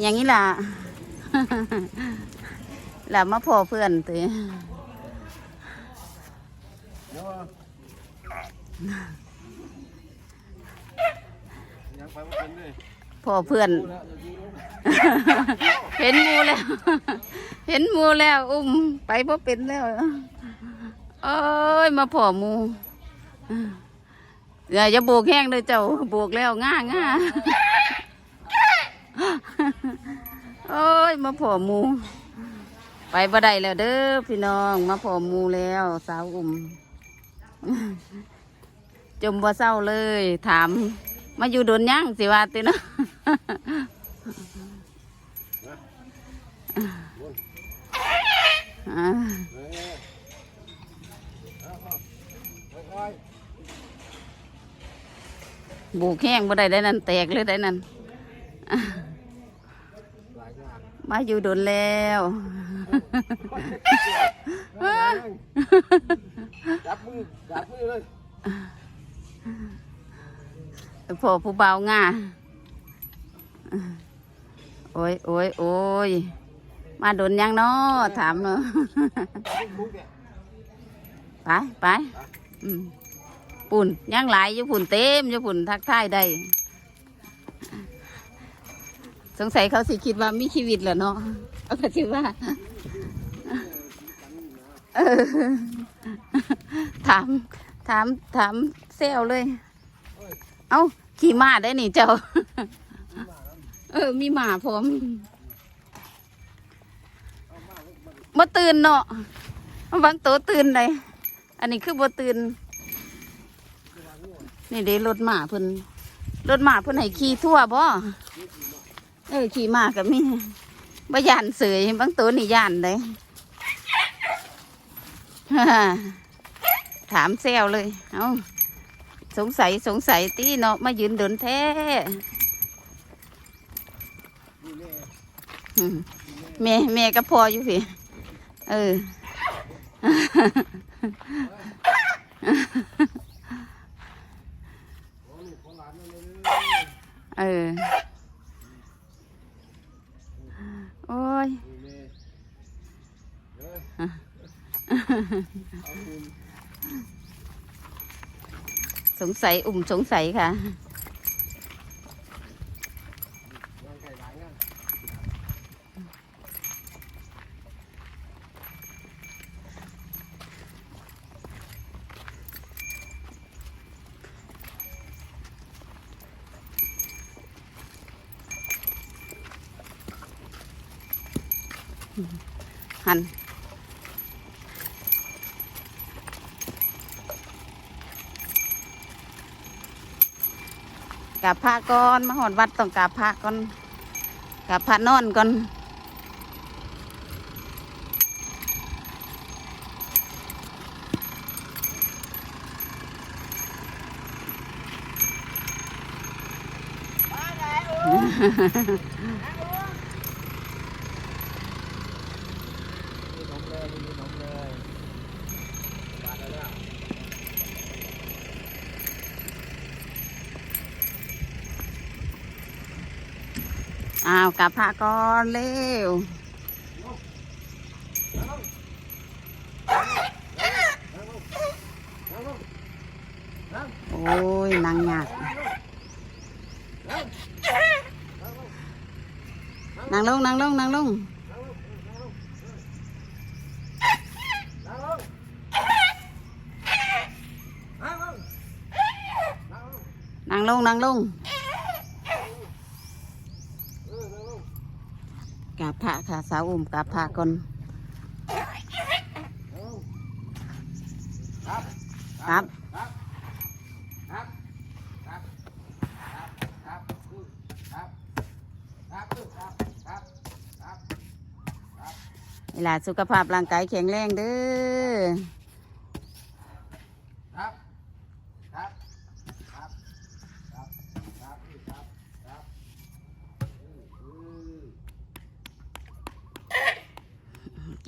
อย่างนี้ล่ะล่ะมาพอเพื่อนตีเดี๋ยวว่ายังไปไม่เป็นเลยพอเพื่อน เห็นมูแล้ว เห็นมูแล้ว อุ้มไปพอเป็นแล้วโอ้ยมาพอมูอย่าโบกแห้งเลยเจ้าโบกแล้วง่าง่า โอ้ย มาพอหมู ไปบ่ได้แล้วเด้อพี่น้อง มาพอหมูแล้ว สาวอุ้มจมบ่เศร้าเลย ถาม มาอยู่โดนย่างสิว่าติเนาะอ่าเออเอาเอาค่อยบูกแห้งบ่ได้ได้นั่นแตกเลยได้นั่น ๆหลายอย่าง มาอยู่โดนแล้วจับมือจับมือเลยพ่อผู้เบาง่าโอ้ยโอ้ยโอ้ยมาโดนยังเนาะถามเนาะมุกแกไปไปอืมปุ่นยังหลายอยู่ปุ่นเต็มอยู่ปุ่นทักทายได้ สงสัยเขาสิคิดว่ามีชีวิตแหละเนาะเอาก็คิดว่าถาม ถาม ถามเซลเลย เอ้า ขี่ม้าได้นี่เจ้า เออ มีหมาพร้อมบ่ตื่นเนาะบางตัวตื่นเลยอันนี้คือบ่ตื่น นี่เด้รถหมาเพิ่นรถหมาเพิ่นให้ขี่ทั่วบ่ เออขี่มาก็มีบ่ยานเสยบางตัวนี่ยานเลยถามแซวเลยเอาสงสัยสงสัยตีเนาะมายืนเดินแท้นี่แม่อืมแม่ก็พออยู่พี่เออเออ โอ้ยสงสัย อุ่มสงสัยค่ะ หันกราบพระก่อนมาหอดวัดต้องกราบพระก่อนกราบพระนอนก่อนนี่น้องเลยนี่น้องเลยมาแล้วเนี่ย อ้าวกราบพระก่อนเร็วโอ้ยนางหยากนางลงนางลงนางลงนางลงนางลง กาบพระค่ะสาวอมกาบพระก่อนครับเวลาสุขภาพร่างกายแข็งแรงเด้อ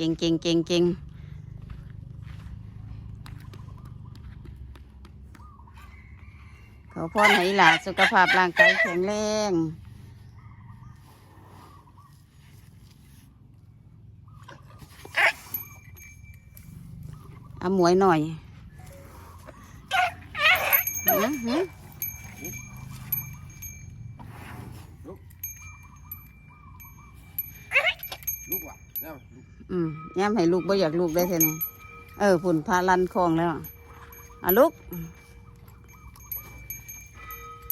เก่งเก่งเก่งเก่งขอพรให้หลาสุขภาพร่างกายแข็งแรงเอาหมวยหน่อยหื อืมย้ำให้ลูกบ่อยากลูกได้เท่านี้เออฝุ่นพาลันคลองแล้วอะลูก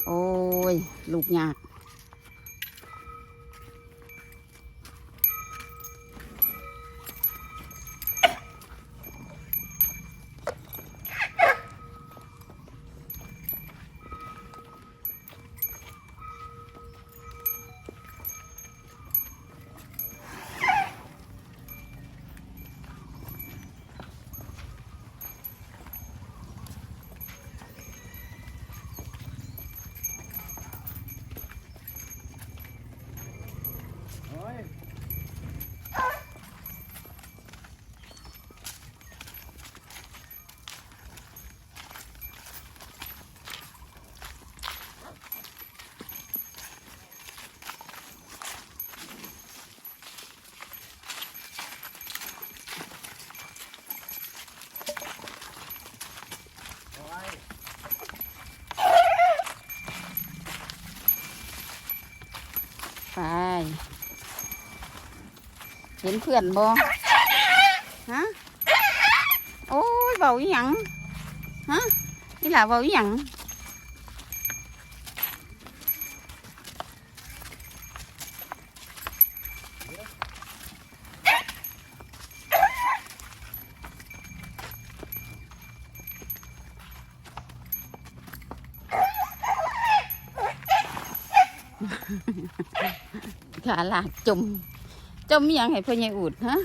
โอ้ย ลูกยาก เฮ้ย ไป เห็นเพื่อนบ่ฮะโอ้ยเบาอีหยังฮะนี่ล่ะเบาอีหยังขาลากจม จมอียังให้พ่อใหญ่อูดฮะ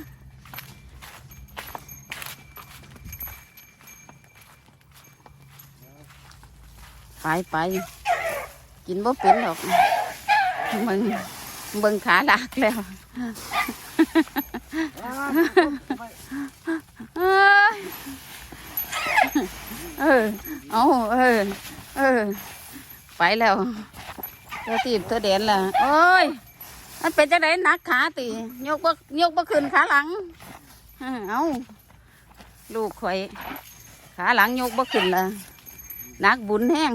ไปไปกินบ่เป็นหรอกมึงเบิ่งขาลากแล้วเออเอาเออเออไปแล้วเธอตีบเธอเด่นล่ะโอ้ย มันเป็นจังไดนักขาติยกบ่ยกบ่ขึ้นขาหลังเอาลูกข่อย ขาหลังยกบ่ขึ้นละนักบุญแห้ง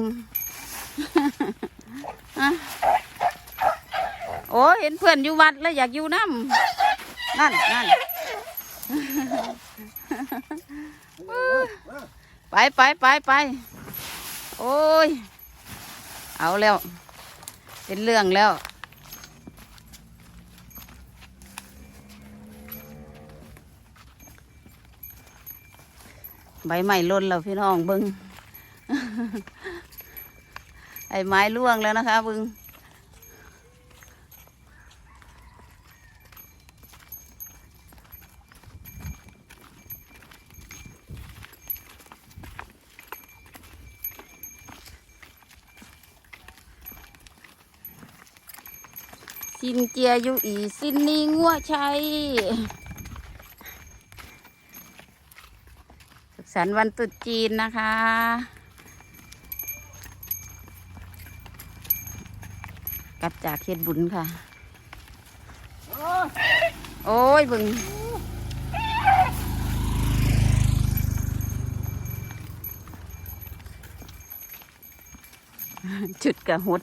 โอ้เห็นเพื่อนอยู่วัดแล้วอยากอยู่น้ำนั่นนั่นไปไปไปไปโอ้ย เอาแล้ว เป็นเรื่องแล้ว ใบไม้ล่นแล้วพี่น้องเบิงไอ้ไม้ล่วงแล้วนะคะบึงสินเจียอยู่อีสินนีงัวชัย สุขสันต์วันตรุษจีนนะคะ กลับจากเฮ็ดบุญค่ะ โอ้ยบึงชุดกะหด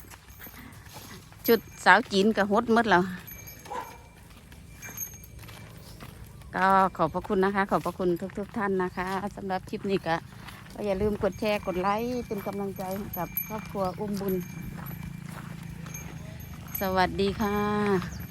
ชุดสาวจีนกะหดมดแล้ว ก็ขอบพระคุณนะคะ ขอบพระคุณทุกๆทท่านนะคะสำหรับคลิปนี้ก็กอย่าลืมกดแชร์กดไลค์เป็นกำลังใจกับครอบครัวอุ้มบุญ สวัสดีค่ะ